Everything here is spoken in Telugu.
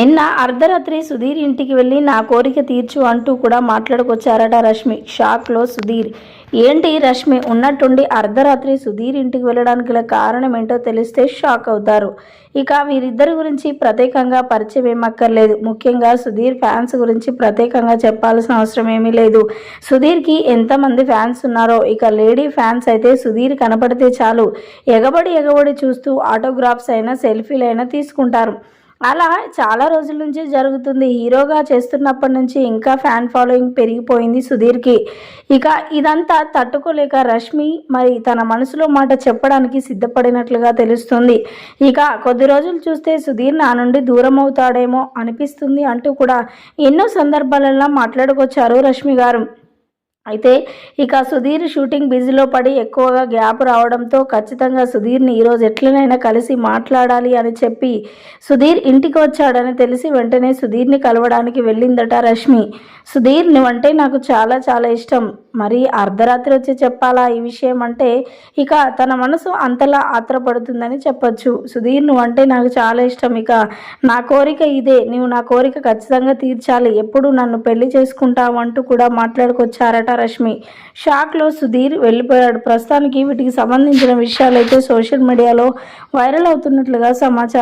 నిన్న అర్ధరాత్రి సుధీర్ ఇంటికి వెళ్ళి నా కోరిక తీర్చు అంటూ కూడా మాట్లాడుకొచ్చారట రష్మి. షాక్లో సుధీర్. ఏంటి రష్మి ఉన్నట్టుండి అర్ధరాత్రి సుధీర్ ఇంటికి వెళ్ళడానికి గల కారణం ఏంటో తెలిస్తే షాక్ అవుతారు. ఇక వీరిద్దరి గురించి ప్రత్యేకంగా పరిచయం ఏమక్కర్లేదు. ముఖ్యంగా సుధీర్ ఫ్యాన్స్ గురించి ప్రత్యేకంగా చెప్పాల్సిన అవసరం ఏమీ లేదు. సుధీర్కి ఎంతమంది ఫ్యాన్స్ ఉన్నారో ఇక లేడీ ఫ్యాన్స్ అయితే సుధీర్ కనపడితే చాలు. ఎగబడి ఎగబడి చూస్తూ ఆటోగ్రాఫ్స్ అయినా సెల్ఫీలు అయినా తీసుకుంటారు. అలా చాలా రోజుల నుంచి జరుగుతుంది. హీరోగా చేస్తున్నప్పటి నుంచి ఇంకా ఫ్యాన్ ఫాలోయింగ్ పెరిగిపోయింది సుధీర్కి. ఇక ఇదంతా తట్టుకోలేక రష్మి మరి తన మనసులో మాట చెప్పడానికి సిద్ధపడినట్లుగా తెలుస్తుంది. ఇక కొద్ది రోజులు చూస్తే సుధీర్ నా నుండి దూరం అవుతాడేమో అనిపిస్తుంది అంటూ కూడా ఎన్నో సందర్భాలలో మాట్లాడుకొచ్చారు రష్మి గారు. అయితే ఇక సుధీర్ షూటింగ్ బిజీలో పడి ఎక్కువగా గ్యాప్ రావడంతో ఖచ్చితంగా సుధీర్ని ఈరోజు ఎట్లనైనా కలిసి మాట్లాడాలి అని చెప్పి సుధీర్ ఇంటికి వచ్చాడని తెలిసి వెంటనే సుధీర్ని కలవడానికి వెళ్ళిందట రష్మి. సుధీర్ని అంటే నాకు చాలా చాలా ఇష్టం. మరి అర్ధరాత్రి వచ్చి చెప్పాలా ఈ విషయం అంటే ఇక తన మనసు అంతలా ఆత్రపడుతుందని చెప్పొచ్చు. సుధీర్ నువ్వంటే నాకు చాలా ఇష్టం. ఇక నా కోరిక ఇదే. నువ్వు నా కోరిక ఖచ్చితంగా తీర్చాలి. ఎప్పుడు నన్ను పెళ్ళి చేసుకుంటావు అంటూ కూడా మాట్లాడుకొచ్చారట రష్మి. షాక్లో సుధీర్ వెళ్ళిపోయాడు. ప్రస్తుతానికి వీటికి సంబంధించిన విషయాలైతే సోషల్ మీడియాలో వైరల్ అవుతున్నట్లుగా సమాచారం